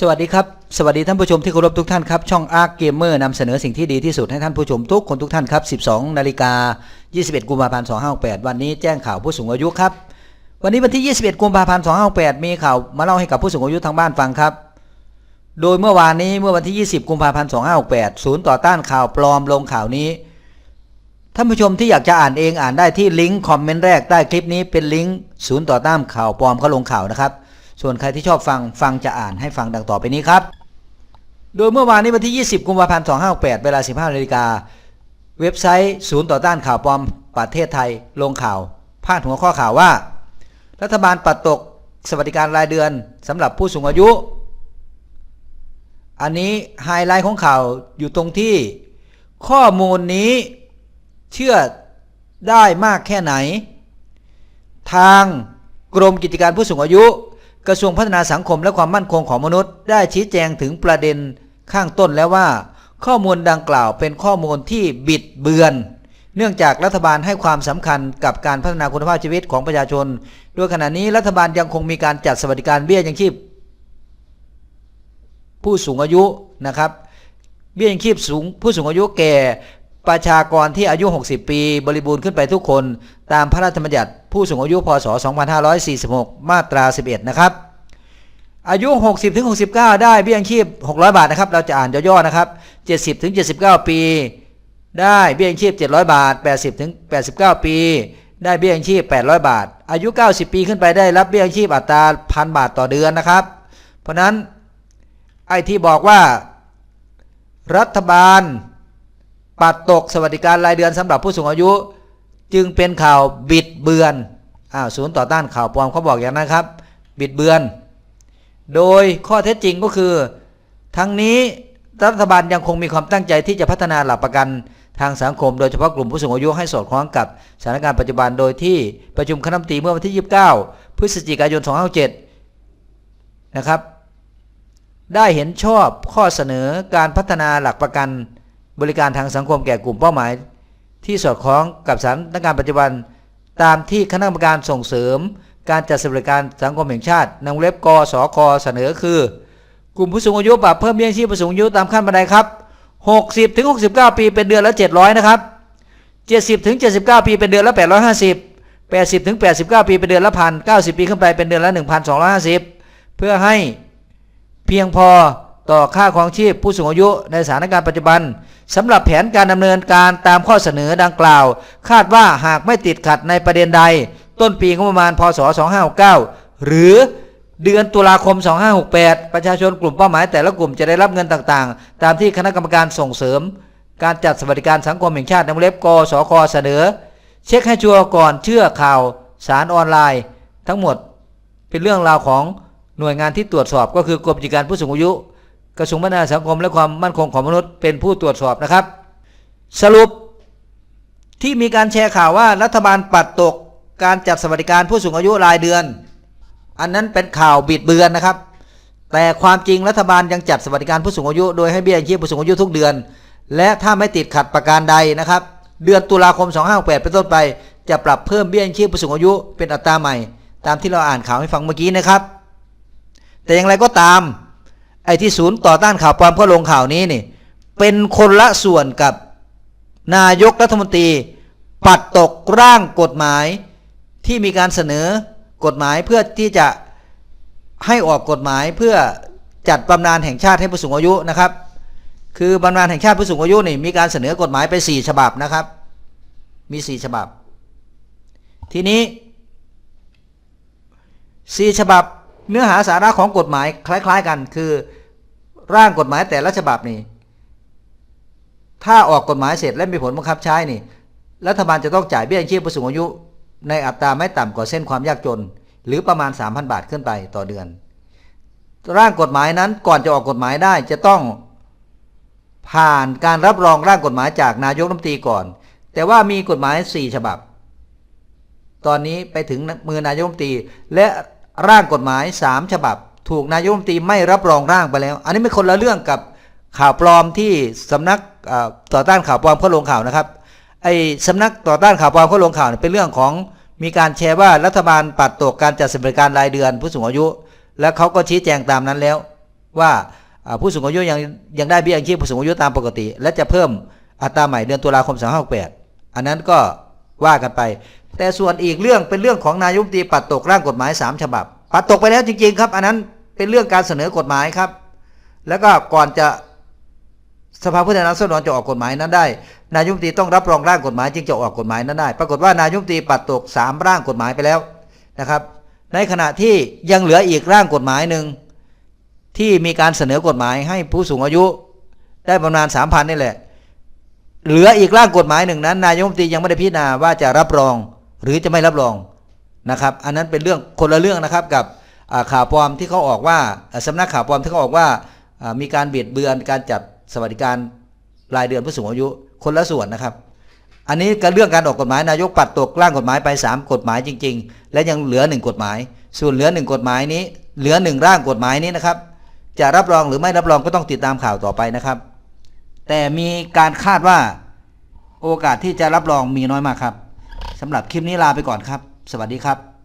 สวัสดีครับ สวัสดีท่านผู้ชมที่เคารพทุกท่านครับ ช่องอาร์เกมเมอร์นำเสนอสิ่งที่ดีที่สุดให้ท่านผู้ชมทุกคนทุกท่านครับ 12 นาฬิกา 21 กุมภาพันธ์ 2568 วันนี้แจ้งข่าวผู้สูงอายุครับ วันนี้วันที่ 21 กุมภาพันธ์ 2568 มีข่าวมาเล่าให้กับผู้สูงอายุทางบ้านฟังครับ โดยเมื่อวานนี้เมื่อวันที่ 20 กุมภาพันธ์ 2568 ศูนย์ต่อต้านข่าวปลอมลงข่าวนี้ ท่านผู้ชมที่อยากจะอ่านเองอ่านได้ที่ลิงก์คอมเมนต์แรกใต้คลิปนี้เป็นลิงก์ศูนย์ต่อต้านข่าวปลอมเขาลงข่าวนะครับ ส่วนใครที่ชอบฟังฟังจะอ่านให้ฟังดังต่อไปนี้ครับ โดยเมื่อวานนี้วันที่ 20 กุมภาพันธ์ 2568 เวลา 15นาฬิกา เว็บไซต์ศูนย์ต่อต้านข่าวปลอมประเทศไทยลงข่าว พาดหัวข้อข่าวว่า รัฐบาลปัดตกสวัสดิการรายเดือนสำหรับผู้สูงอายุ อันนี้ไฮไลท์ของข่าวอยู่ตรงที่ข้อมูลนี้เชื่อได้มากแค่ไหน ทางกรมกิจการผู้สูงอายุ กระทรวงพัฒนาสังคมและความมั่นคงของมนุษย์ ได้ชี้แจงถึงประเด็นข้างต้นแล้วว่า ข้อมูลดังกล่าวเป็นข้อมูลที่บิดเบือน เนื่องจากรัฐบาลให้ความสำคัญกับการพัฒนาคุณภาพชีวิตของประชาชนโดยขณะนี้รัฐบาลยังคงมีการจัดสวัสดิการเบี้ยยังชีพ ผู้สูงอายุนะครับ เบี้ยยังชีพสูงผู้สูงอายุแก่ประชากรที่อายุ 60 ปี บริบูรณ์ขึ้นไปทุกคน ตามพระราชบัญญัติผู้สูงอายุ พศ 2546 มาตรา 11 นะครับ อายุ 60ถึง69 ได้เบี้ยยังชีพ 600 บาทนะครับ เราจะอ่านย่อๆนะครับ 70ถึง79 ปี ได้เบี้ยยังชีพ 700 บาท 80ถึง89 ปี ได้เบี้ยยังชีพ 800 บาท อายุ 90 ปีขึ้นไปได้รับเบี้ยยังชีพอัตราพันบาทต่อเดือนนะครับ เพราะนั้นไอ้ที่บอกว่า รัฐบาล ปัดตกสวัสดิการรายเดือนสำหรับผู้สูงอายุ จึงเป็นข่าวบิดเบือนอ้าวศูนย์ต่อต้านข่าวปลอมเขาบอกอย่างนั้นครับ บิดเบือน โดยข้อเท็จจริงก็คือ ทั้งนี้รัฐบาลยังคงมีความตั้งใจที่จะพัฒนาหลักประกันทางสังคม โดยเฉพาะกลุ่มผู้สูงอายุให้สอดคล้องกับสถานการณ์ปัจจุบันโดยที่ประชุมคณะรัฐมนตรีเมื่อวันที่ 29 พฤศจิกายน 2567นะครับ ได้เห็นชอบข้อเสนอการพัฒนาหลักประกันบริการทางสังคมแก่กลุ่มเป้าหมาย ที่สอดคล้องกับสถานการณ์ปัจจุบัน ตามที่คณะกรรมการส่งเสริม การจัดสวัสดิการสังคมแห่งชาตินางเล็บกสคเสนอคือกลุ่มผู้สูงอายุปรับเพิ่มเบี้ยงชีพผู้สูงอายุตามขั้นบันไดครับ60ถึง69 ปีเป็นเดือนละ 700 นะครับ 70ถึง79 ปีเป็นเดือนละ 850 80ถึง89 ปีเป็นเดือนละพัน90 ปีขึ้นไปเป็นเดือนละ 1,250 เพื่อให้เพียงพอต่อค่าครองชีพผู้สูงอายุในสถานการณ์ปัจจุบันสำหรับแผนการดำเนินการตามข้อเสนอดังกล่าว คาดว่าหากไม่ติดขัดในประเด็นใด ต้นปีงบประมาณพศ 2569 หรือเดือนตุลาคม 2568 ประชาชนกลุ่มเป้าหมายแต่ละกลุ่มจะได้รับเงินต่างๆ ตามที่คณะกรรมการส่งเสริม การจัดสวัสดิการสังคมแห่งชาติในวงเล็บกสคเสนอ เช็คให้ชัวร์ก่อนเชื่อข่าวสารออนไลน์ ทั้งหมดเป็นเรื่องราวของหน่วยงานที่ตรวจสอบก็คือกรมกิจการผู้สูงอายุกระทรวงพัฒนาสังคมและความมั่นคงของมนุษย์เป็นผู้ตรวจสอบนะครับ สรุปที่มีการแชร์ข่าวว่ารัฐบาลปัดตก การจัดสวัสดิการผู้สูงอายุรายเดือน อันนั้นเป็นข่าวบิดเบือนนะครับ แต่ความจริงรัฐบาลยังจัดสวัสดิการผู้สูงอายุโดยให้เบี้ยยังชีพผู้สูงอายุทุกเดือน และถ้าไม่ติดขัดประการใดนะครับ เดือนตุลาคม 2568เป็นต้นไป จะปรับเพิ่มเบี้ยยังชีพผู้สูงอายุเป็นอัตราใหม่ ตามที่เราอ่านข่าวให้ฟังเมื่อกี้นะครับ แต่อย่างไรก็ตามไอ้ที่ศูนย์ต่อต้านข่าวปลอมก็ลงข่าวนี้นี่เป็นคนละส่วนกับนายกรัฐมนตรี ปัดตกร่างกฎหมาย ที่มีการเสนอกฎหมายเพื่อที่จะให้ออกกฎหมายเพื่อจัดบำนาญแห่งชาติให้ผู้สูงอายุนะครับ คือบำนาญแห่งชาติผู้สูงอายุนี่มีการเสนอกฎหมายไปสี่ฉบับนะครับ มีสี่ฉบับ ทีนี้สี่ฉบับเนื้อหาสาระของกฎหมายคล้าย ๆ กันคือร่างกฎหมายแต่ละฉบับนี่ถ้าออกกฎหมายเสร็จและมีผลบังคับใช้นี่รัฐบาลจะต้องจ่ายเบี้ยยังชีพผู้สูงอายุ ในอัตราไม่ต่ำกว่าเส้นความยากจน หรือประมาณ 3,000 บาทขึ้นไปต่อเดือน ร่างกฎหมายนั้นก่อนจะออกกฎหมายได้จะต้องผ่านการรับรองร่างกฎหมายจากนายกรัฐมนตรีก่อน แต่ว่ามีกฎหมาย 4 ฉบับ ตอนนี้ไปถึงมือนายกรัฐมนตรีและร่างกฎหมาย 3 ฉบับ ถูกนายกรัฐมนตรีไม่รับรองร่างไปแล้ว อันนี้ไม่คนละเรื่องกับข่าวปลอมที่สำนักต่อต้านข่าวปลอมเขาลงข่าวนะครับไอ้สำนักต่อต้านข่าวปลอมเขาลงข่าวนี่เป็นเรื่องของ มีการแชร์ว่ารัฐบาลปัดตกการจัดสวัสดิการรายเดือนผู้สูงอายุ และเขาก็ชี้แจงตามนั้นแล้ว ว่าผู้สูงอายุยังยังได้เบี้ยยังชีพผู้สูงอายุตามปกติ และจะเพิ่มอัตราใหม่เดือนตุลาคม2568อันนั้นก็ว่ากันไป แต่ส่วนอีกเรื่องเป็นเรื่องของนายกรัฐมนตรีปัดตกร่างกฎหมาย 3 ฉบับ ปัดตกไปแล้วจริงๆครับ อันนั้นเป็นเรื่องการเสนอกฎหมายครับ แล้วก็ก่อนจะ สภาผู้แทนราษฎรจะออกกฎหมายนั้นได้ นายกรัฐมตรีต้องรับรองร่างกฎหมายจึงจะออกกฎหมายนั้นได้ ปรากฏว่านายกรัฐมตรีปัดตกสามร่างกฎหมายไปแล้วนะครับ ในขณะที่ยังเหลืออีกร่างกฎหมายหนึ่งที่มีการเสนอกฎหมายให้ผู้สูงอายุ ได้ประมาณสามพันนี่แหละ เหลืออีกร่างกฎหมายหนึ่งนั้น นายกรัฐมตรียังไม่ได้พิจารณาว่าจะรับรองหรือจะไม่รับรองนะครับ อันนั้นเป็นเรื่องคนละเรื่องนะครับกับข่าวปลอมที่เขาออกว่าอ่าสำนักข่าวปลอมที่เขาออกว่าอ่ามีการเบียดเบือนการจัด สวัสดิการรายเดือนผู้สูงอายุคนละส่วนนะครับ อันนี้ก็เรื่องการออกกฎหมายนายกปัดตกร่างกฎหมายไป 3 กฎหมายจริง ๆ และยังเหลือ 1 กฎหมาย ส่วนเหลือ 1 กฎหมายนี้ เหลือ 1 ร่างกฎหมายนี้นะครับ จะรับรองหรือไม่รับรองก็ต้องติดตามข่าวต่อไปนะครับ แต่มีการคาดว่าโอกาสที่จะรับรองมีน้อยมากครับสำหรับคลิปนี้ลาไปก่อนครับ สวัสดีครับ